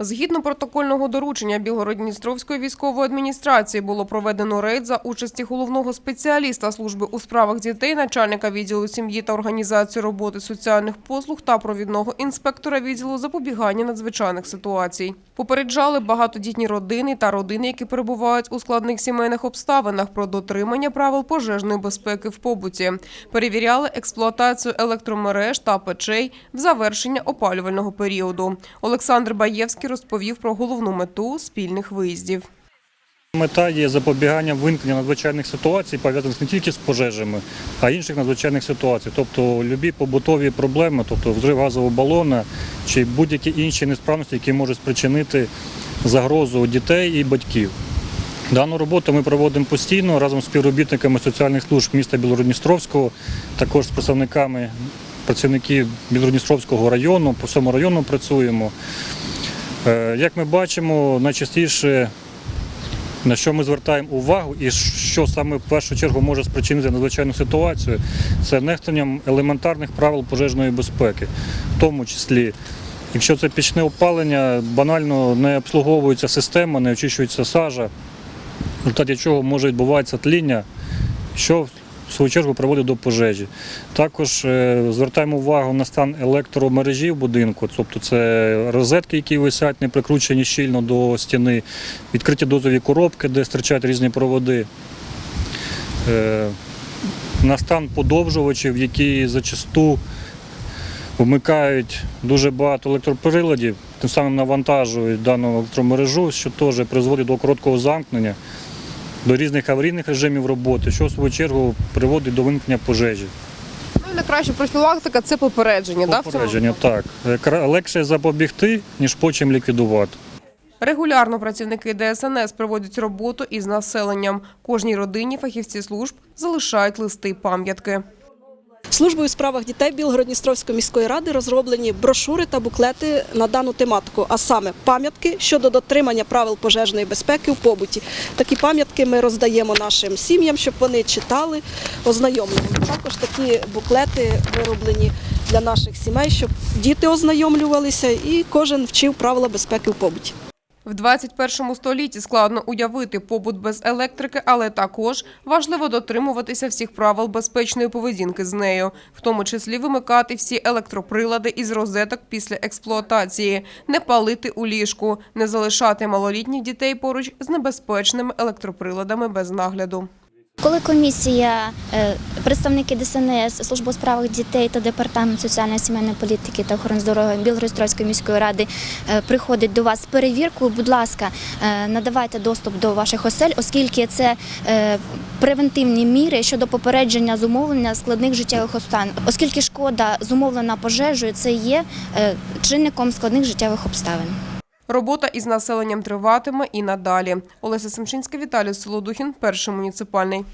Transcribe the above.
Згідно протокольного доручення Білгород-Дністровської військової адміністрації було проведено рейд за участі головного спеціаліста служби у справах дітей, начальника відділу сім'ї та організації роботи соціальних послуг та провідного інспектора відділу запобігання надзвичайних ситуацій. Попереджали багатодітні родини та родини, які перебувають у складних сімейних обставинах про дотримання правил пожежної безпеки в побуті. Перевіряли експлуатацію електромереж та печей в завершення опалювального періоду. Олександр Баєвський розповів про головну мету спільних виїздів. Мета є запобігання виникнення надзвичайних ситуацій, пов'язаних не тільки з пожежами, а й інших надзвичайних ситуацій. Тобто любі побутові проблеми, тобто взрив газового балона чи будь-які інші несправності, які можуть спричинити загрозу дітей і батьків. Дану роботу ми проводимо постійно разом з співробітниками соціальних служб міста Білородністровського, також з представниками працівників Білородністровського району, по всьому району працюємо. Е, Як ми бачимо, найчастіше на що ми звертаємо увагу і що саме в першу чергу може спричинити надзвичайну ситуацію, це нехтанням елементарних правил пожежної безпеки, в тому числі. Якщо це пічне опалення, банально не обслуговується система, не очищується сажа, в результаті чого може відбуватися тління, що в свою чергу приводить до пожежі. Також е, звертаємо увагу на стан електромережі в будинку, тобто це розетки, які висять, не прикручені щільно до стіни, відкриті дозові коробки, де стирчать різні проводи. Е, На стан подовжувачів, які зачасту вмикають дуже багато електроприладів, тим самим навантажують дану електромережу, що теж призводить до короткого замкнення, до різних аварійних режимів роботи, що в свою чергу приводить до виникнення пожежі. Ну, найкраща профілактика це попередження. да, так? Попередження, так. Легше запобігти, ніж потім ліквідувати. Регулярно працівники ДСНС проводять роботу із населенням. Кожній родині фахівці служб залишають листи пам'ятки. Службою у справах дітей Білгород-Дністровської міської ради розроблені брошури та буклети на дану тематику, а саме пам'ятки щодо дотримання правил пожежної безпеки у побуті. Такі пам'ятки ми роздаємо нашим сім'ям, щоб вони читали, ознайомлювали. Також такі буклети вироблені для наших сімей, щоб діти ознайомлювалися і кожен вчив правила безпеки у побуті. В 21 столітті складно уявити побут без електрики, але також важливо дотримуватися всіх правил безпечної поведінки з нею, в тому числі вимикати всі електроприлади із розеток після експлуатації, не палити у ліжку, не залишати малолітніх дітей поруч з небезпечними електроприладами без нагляду. Коли комісія, е, представники ДСНС, служби у справах дітей та департамент соціальної сімейної політики та охорони здоров'я Білгородської міської ради е, приходить до вас з перевіркою, будь ласка, е, надавайте доступ до ваших осель, оскільки це превентивні міри щодо попередження зумовлення складних життєвих обставин, оскільки шкода зумовлена пожежею, це є чинником складних життєвих обставин. Робота із населенням триватиме і надалі. Олеся Семчинська, Віталій Солодухін, перший муніципальний.